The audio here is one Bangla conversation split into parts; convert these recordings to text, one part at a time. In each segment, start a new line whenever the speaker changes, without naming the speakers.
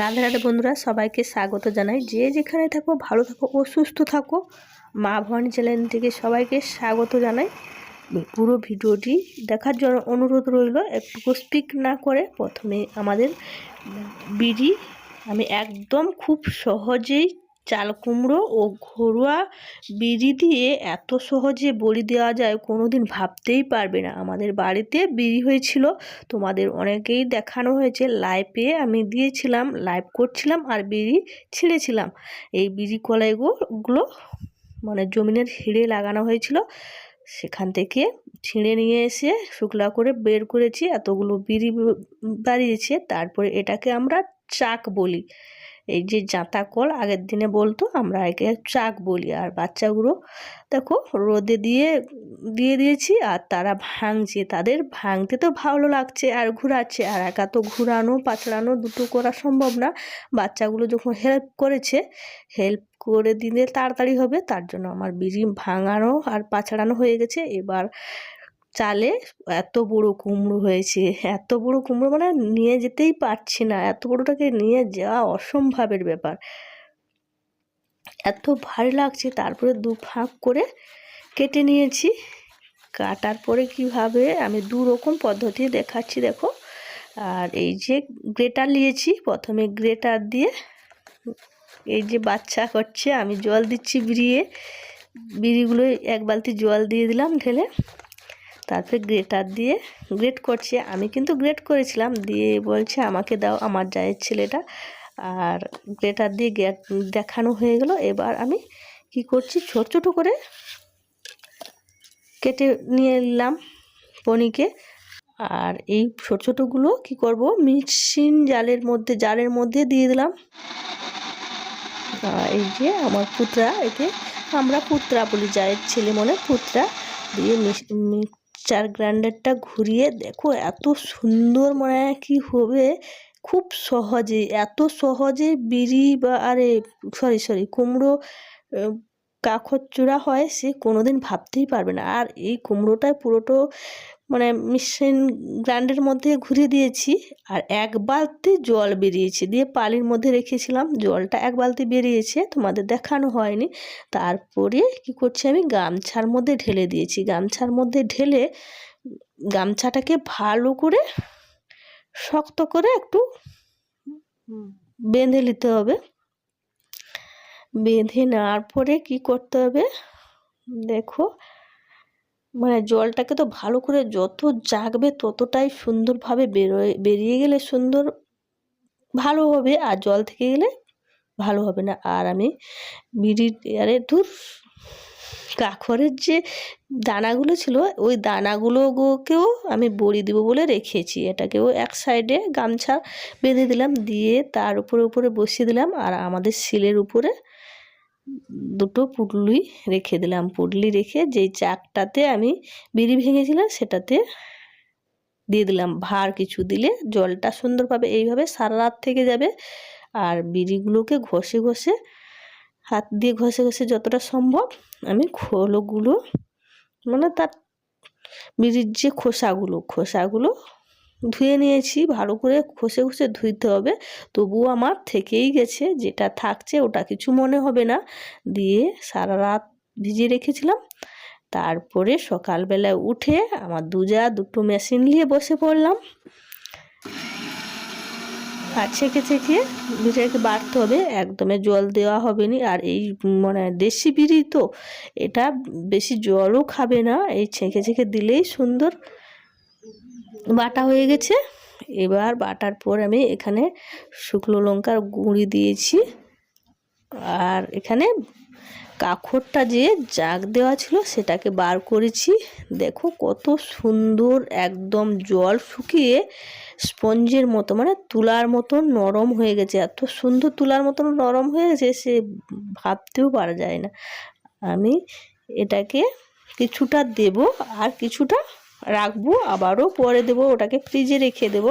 রাধে রাধে বন্ধুরা, সবাইকে স্বাগত জানাই। যে যেখানে থাকো, ভালো থাকো ও সুস্থ থাকো, মা ভবানী চ্যানেল থেকে সবাইকে স্বাগত জানাই। পুরো ভিডিওটি দেখার জন্য অনুরোধ রইল, একটু স্পিক না করে প্রথমে আমাদের বিড়ি। আমি একদম খুব সহজেই চাল কুমড়ো ও ঘরোয়া বিড়ি দিয়ে এত সহজে বড়ি দেওয়া যায় কোনো দিন ভাবতেই পারবে না। আমাদের বাড়িতে বিড়ি হয়েছিল, তোমাদের অনেকেই দেখানো হয়েছে। লাইভে আমি দিয়েছিলাম, লাইভ করছিলাম আর বিড়ি ছিঁড়েছিলাম। এই বিড়ি কলাইগুলো মানে জমিনের হিড়ে লাগানো হয়েছিল। সেখান থেকে ছিঁড়ে নিয়ে এসে শুকলা করে বের করেছি, এতগুলো বিড়ি বাড়িয়েছে। তারপরে এটাকে আমরা চাক বলি। এই যে জাঁতা কল, আগের দিনে বলতো, আমরা একে চাক বলি। আর বাচ্চাগুলো দেখো, রোদে দিয়ে দিয়ে দিয়েছি, আর তারা ভাঙছে। তাদের ভাঙতে তো ভালো লাগছে, আর ঘুরাচ্ছে। আর একা তো ঘুরানো পাচড়ানো দুটো করা সম্ভব না। বাচ্চাগুলো যখন হেল্প করেছে হেল্প করে দিলে তাড়াতাড়ি হবে। তার জন্য আমার বিড়ি ভাঙানো আর পাছড়ানো হয়ে গেছে। এবার চালে এত বড় কুমড়ো হয়েছে, এত বড় কুমড়ো মানে নিয়ে যেতেই পারছি না, এত বড়টাকে নিয়ে যাওয়া অসম্ভবের ব্যাপার। এত ভারী লাগছে, তারপরে দু ফাঁক করে কেটে নিয়েছি। কাটার পরে কীভাবে আমি দু রকম পদ্ধতি দেখাচ্ছি দেখো। আর এই যে গ্রেটার নিয়েছি, প্রথমে গ্রেটার দিয়ে এই যে বাচ্চা করছে, আমি জল দিচ্ছি বিড়িয়ে বিড়িগুলো এক বালতি জল দিয়ে দিলাম ঢেলে। তারপরে গ্রেটার দিয়ে গ্রেট করছে। আমি কিন্তু গ্রেট করেছিলাম। দিয়ে বলছে, আমাকে দাও আমার জায়ের ছেলেটা। আর গ্রেটার দিয়ে দেখানো হয়ে গেল। এবার আমি কি করছি, ছোট ছোট করে কেটে নিয়ে এলাম পনিকে। আর এই ছোট, ছোটোগুলো কী করব মিক্সিন জালের মধ্যে জালের মধ্যে দিয়ে দিলাম। এই যে আমার পুত্রা, একে আমরা পুত্রা বলি, জায়ের ছেলে মনে পুত্রা। দিয়ে মিক্সচার গ্রাইন্ডারটা ঘুরিয়ে দেখো এত সুন্দর মনে কী হবে। খুব সহজে, এত সহজে বিড়ি বা আরে সরি সরি কুমড়ো কাখরচূড়া হয় সে কোনো দিন ভাবতেই পারবে না। আর এই কুমড়োটায় পুরোটো মানে মিশন গ্রাইন্ডের মধ্যে ঘুরিয়ে দিয়েছি। আর এক বালতি জল বেরিয়েছে। দিয়ে পালির মধ্যে রেখেছিলাম। জলটা এক বালতি বেরিয়েছে। তোমাদের দেখানো হয়নি। তারপরে কি করছি আমি? গামছার মধ্যে ঢেলে দিয়েছি। গামছার মধ্যে ঢেলে গামছাটাকে ভালো করে শক্ত করে একটু বেঁধে নিতে হবে। বেঁধে নেওয়ার পরে কি করতে হবে? দেখো মানে জলটাকে তো ভালো করে যত জাগবে ততটাই সুন্দরভাবে বেরোয়, বেরিয়ে গেলে সুন্দর ভালো হবে আর জল থেকে গেলে ভালো হবে না। আর আমি বিড়ির আরে ধূর কাখরের যে দানাগুলো ছিল, ওই দানাগুলোকেও আমি বড়ি দেবো বলে রেখেছি। এটাকেও এক সাইডে গামছা বেঁধে দিলাম, দিয়ে তার উপরে উপরে বসিয়ে দিলাম। আর আমাদের শিলের উপরে দুটো পুটলি রেখে দিলাম। পুটলি রেখে যেই চাকটাতে আমি বিড়ি ভেঙেছিলাম, সেটাতে দিয়ে দিলাম। ভার কিছু দিলে জলটা সুন্দরভাবে এইভাবে সারা রাত থেকে যাবে আর বিড়িগুলোকে ঘষে ঘষে, হাত দিয়ে ঘষে ঘষে যতটা সম্ভব আমি খোলগুলো মানে তার বিড়ির যে খোসাগুলো খোসাগুলো ধুয়ে নিয়েছি, ভালো করে ঘষে ঘষে ধুইতে হবে। তবুও আমার থেকেই গেছে, যেটা থাকছে ওটা কিছু মনে হবে না। দিয়ে সারা রাত ভিজিয়ে রেখেছিলাম। তারপরে সকালবেলা উঠে আমার দুজা দুটো মেশিন নিয়ে বসে পড়লাম। আর ছেঁকে ছেঁকে বিড়িটাকে বাড়তে হবে, একদমে জল দেওয়া হবে না আর এই মানে দেশি বিড়ি তো, এটা বেশি জলও খাবে না। এই ছেঁকে ছেঁকে দিলেই সুন্দর। বাটা হয়ে গেছে। এবার বাটার পর আমি এখানে শুকনো লঙ্কার গুঁড়ি দিয়েছি। আর এখানে কাখরটা যে জাগ দেওয়া ছিল সেটাকে বার করেছি। দেখো কত সুন্দর একদম জল শুকিয়ে স্পঞ্জের মতো মানে তুলার মতন নরম হয়ে গেছে। এত সুন্দর তুলার মতন নরম হয়ে গেছে সে ভাবতেও পারা যায় না। আমি এটাকে কিছুটা দেব আর কিছুটা রাখব, আবারও পরে দেবো, ওটাকে ফ্রিজে রেখে দেব।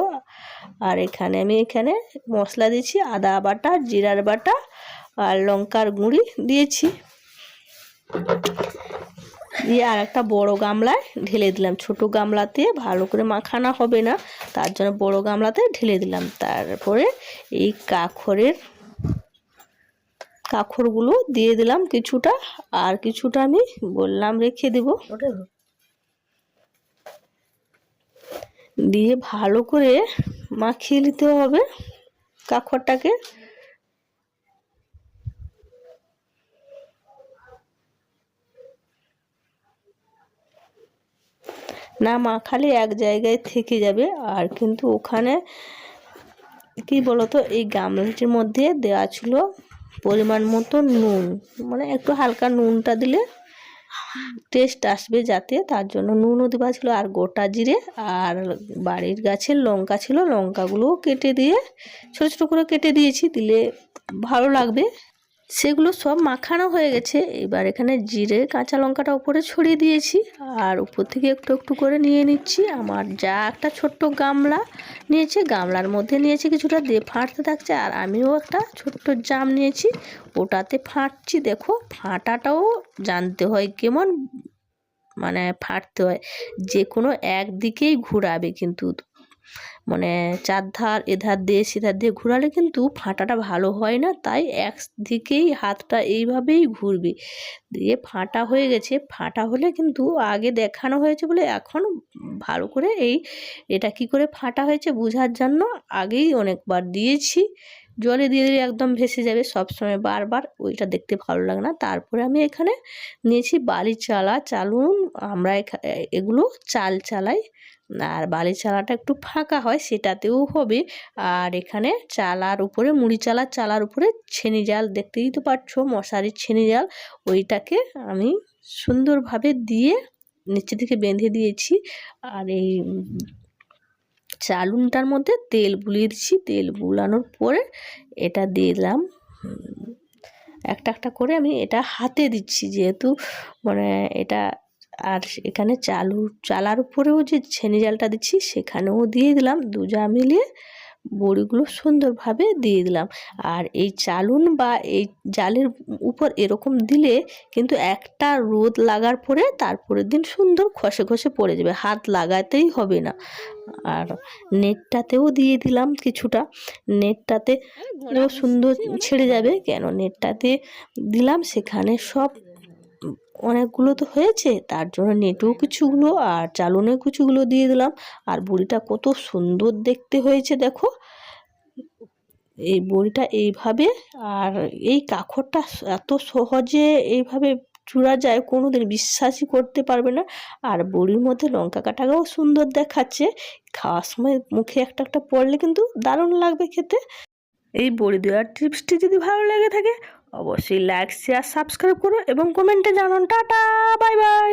আর এখানে আমি এখানে মশলা দিয়েছি, আদা বাটা, জিরার বাটা আর লঙ্কার গুঁড়ি দিয়েছি। দিয়ে আর একটা বড় গামলায় ঢেলে দিলাম। ছোট গামলাতে ভালো করে মাখানো হবে না, তার জন্য বড় গামলাতে ঢেলে দিলাম। তারপরে এই কাখরের, কাখরগুলো দিয়ে দিলাম কিছুটা। আর কিছুটা আমি বললাম রেখে দেব। দিয়ে ভালো করে মাখিয়ে নিতে হবে কাখরটাকে না মাখালে এক জায়গায় থেকে যাবে আর কিন্তু ওখানে কি বলতো, এই গামলাটির মধ্যে দেওয়া ছিল পরিমাণ মতো নুন মানে একটু হালকা নুনটা দিলে টেস্ট আসবে যাতে, তার জন্য নুনও দেওয়া ছিল আর গোটা জিরে আর বাড়ির গাছের লঙ্কা ছিল, লঙ্কাগুলোও কেটে দিয়ে, ছোটো ছোটো করে কেটে দিয়েছি, দিলে ভালো লাগবে। সেগুলো সব মাখানো হয়ে গেছে। এবার এখানে জিরে, কাঁচা লঙ্কাটা উপরে ছড়িয়ে দিয়েছি। আর উপর থেকে একটু একটু করে নিয়ে নিচ্ছি। আমার যা একটা ছোট্ট গামলা নিয়েছে, গামলার মধ্যে নিয়েছি কিছুটা। দিয়ে ফাটতে থাকছে আর আমিও একটা ছোট্ট জাম নিয়েছি। ওটাতে ফাটছি, দেখো। ফাঁটাটাও জানতে হয় কেমন মানে ফাটতে হয়। যে কোনো একদিকেই ঘুরাবে কিন্তু মানে চারধার এধার দিয়ে সেধার দিয়ে ঘোরালে কিন্তু ফাঁটাটা ভালো হয় না, তাই এক দিকেই হাতটা এইভাবেই ঘুরবে। দিয়ে ফাঁটা হয়ে গেছে, ফাঁটা হলে কিন্তু আগে দেখানো হয়েছে বলে এখন ভালো করে এই এটা কি করে ফাটা হয়েছে বোঝার জন্য আগেই অনেকবার দিয়েছি। জলে দিয়ে দিলে একদম ভেসে যাবে সবসময়, বারবার ওইটা দেখতে ভালো লাগে না। তারপরে আমি এখানে নিয়েছি বালি চালা, চালুন, আমরা এগুলো চাল চালাই। আর বালি চালাটা একটু ফাঁকা হয়, সেটাতেও হবে। আর এখানে চালার উপরে, মুড়ি চালার চালার উপরে ছেনি জাল, দেখতেই তো পাচ্ছ মশারির ছেনি জাল। ওইটাকে আমি সুন্দরভাবে দিয়ে নিচে থেকে বেঁধে দিয়েছি। আর এই চালুনটার মধ্যে তেল বুলিয়ে দিচ্ছি। তেল বুলানোর পরে এটা দিলাম। একটা একটা করে আমি এটা হাতে দিচ্ছি, যেহেতু মানে এটা আর এখানে চালু, চালার উপরেও যে ছেনি জালটা দিচ্ছি, সেখানেও দিয়ে দিলাম। দুজা মিলিয়ে বড়িগুলো সুন্দরভাবে দিয়ে দিলাম। আর এই চালুন বা এই জালের উপর এরকম দিলে কিন্তু একটা রোদ লাগার পরে তারপরের দিন সুন্দর খসে খসে পড়ে যাবে। হাত লাগাতেই হবে না। আর নেটটাতেও দিয়ে দিলাম কিছুটা। নেটটাতে সুন্দর ছেড়ে যাবে। কেন? নেটটাতে দিলাম, সেখানে সব অনেকগুলো তো হয়েছে তার জন্য নেটেও কিছুগুলো আর চালনেও কিছুগুলো দিয়ে দিলাম। আর বড়িটা কত সুন্দর দেখতে হয়েছে দেখো। এই বড়িটা এইভাবে আর এই কাখরটা এত সহজে এইভাবে চূড়া যায় কোনো দিন বিশ্বাসই করতে পারবে না। আর বড়ির মধ্যে লঙ্কা কাটাটাও সুন্দর দেখাচ্ছে। খাওয়ার সময় মুখে একটা একটা পড়লে কিন্তু দারুণ লাগবে খেতে। এই বড়ি দেওয়ার টিপসটি যদি ভালো লেগে থাকে অবশ্যই লাইক শেয়ার সাবস্ক্রাইব করো এবং কমেন্টে জানান। Tata bye bye